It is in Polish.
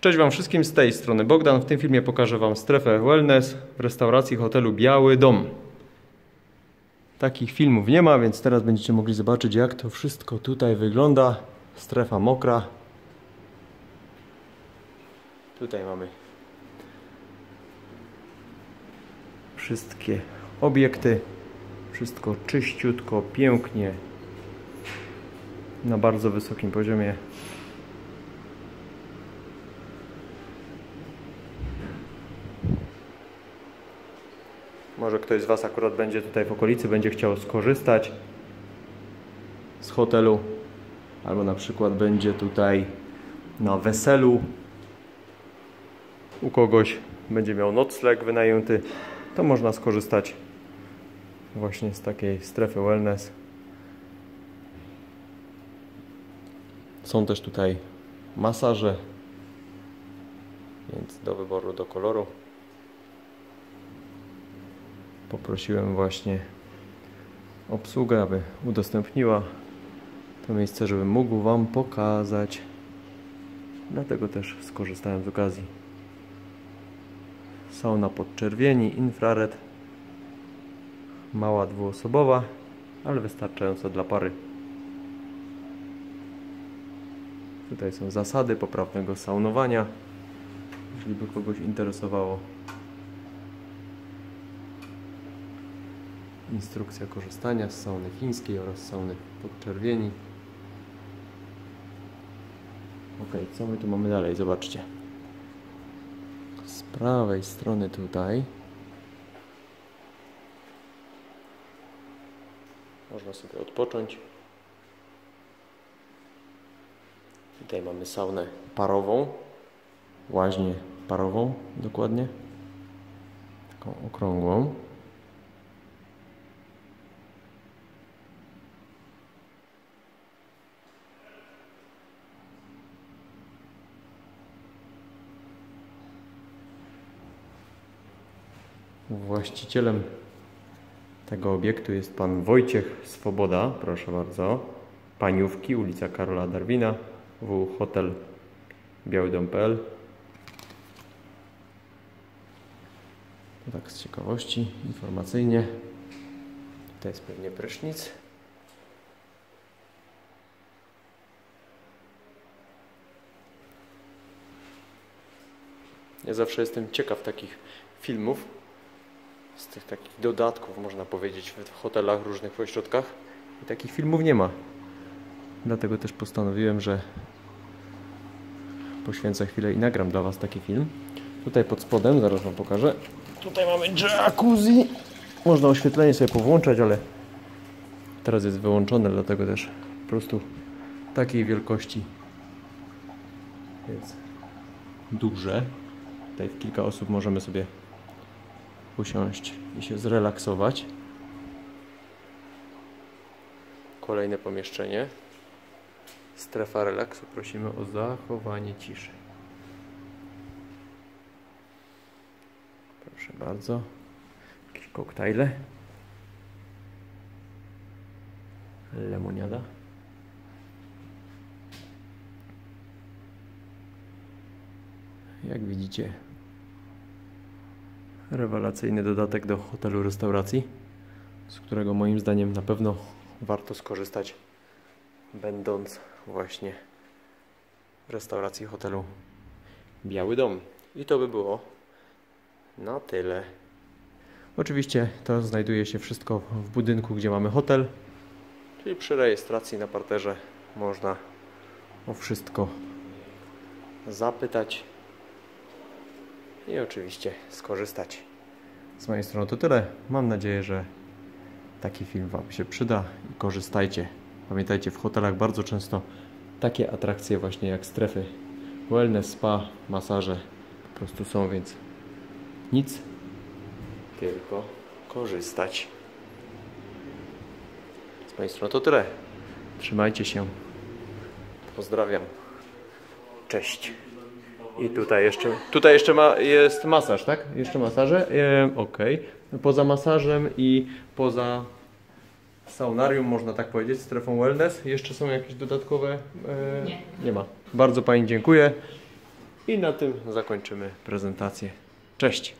Cześć Wam wszystkim z tej strony Bogdan. W tym filmie pokażę Wam strefę wellness w restauracji hotelu Biały Dom. Takich filmów nie ma, więc teraz będziecie mogli zobaczyć jak to wszystko tutaj wygląda. Strefa mokra. Tutaj mamy wszystkie obiekty. Wszystko czyściutko, pięknie. Na bardzo wysokim poziomie. Może ktoś z Was akurat będzie tutaj w okolicy, będzie chciał skorzystać z hotelu, albo na przykład będzie tutaj na weselu u kogoś, będzie miał nocleg wynajęty, to można skorzystać właśnie z takiej strefy wellness. Są też tutaj masaże, więc do wyboru, do koloru poprosiłem właśnie obsługę, aby udostępniła to miejsce, żebym mógł Wam pokazać. Dlatego też skorzystałem z okazji. Sauna podczerwieni, infrared. Mała dwuosobowa, ale wystarczająca dla pary. Tutaj są zasady poprawnego saunowania, jeżeli by kogoś interesowało. Instrukcja korzystania z sauny fińskiej oraz sauny podczerwieni. Ok, co my tu mamy dalej? Zobaczcie. Z prawej strony tutaj można sobie odpocząć. Tutaj mamy saunę parową, łaźnię parową dokładnie, taką okrągłą. Właścicielem tego obiektu jest pan Wojciech Swoboda, proszę bardzo. Paniówki, ulica Karola Darwina, w hotel białydom.pl Tak z ciekawości, informacyjnie. To jest pewnie prysznic. Ja zawsze jestem ciekaw takich filmów, z tych takich dodatków, można powiedzieć, w hotelach, różnych ośrodkach. I takich filmów nie ma. Dlatego też postanowiłem, że poświęcę chwilę i nagram dla Was taki film. Tutaj pod spodem, zaraz Wam pokażę. Tutaj mamy jacuzzi. Można oświetlenie sobie powłączać, ale teraz jest wyłączone, dlatego też po prostu takiej wielkości. Więc duże. Tutaj w kilka osób możemy sobie usiąść i się zrelaksować. Kolejne pomieszczenie. Strefa relaksu. Prosimy o zachowanie ciszy. Proszę bardzo. Jakieś koktajle. Lemoniada. Jak widzicie, rewelacyjny dodatek do hotelu restauracji, z którego moim zdaniem na pewno warto skorzystać, będąc właśnie w restauracji hotelu Biały Dom. I to by było na tyle. Oczywiście to znajduje się wszystko w budynku, gdzie mamy hotel, czyli przy rejestracji na parterze można o wszystko zapytać i oczywiście skorzystać. Z mojej strony to tyle. Mam nadzieję, że taki film Wam się przyda i korzystajcie. Pamiętajcie, w hotelach bardzo często takie atrakcje właśnie jak strefy wellness, spa, masaże po prostu są, więc nic, tylko korzystać. Z mojej strony to tyle. Trzymajcie się. Pozdrawiam. Cześć. I tutaj jeszcze, tutaj jeszcze ma, jest masaż, tak? Jeszcze masaże? E, ok. Poza masażem i poza saunarium, można tak powiedzieć, strefą wellness, jeszcze są jakieś dodatkowe? Nie. Nie ma. Bardzo Pani dziękuję I na tym zakończymy prezentację. Cześć!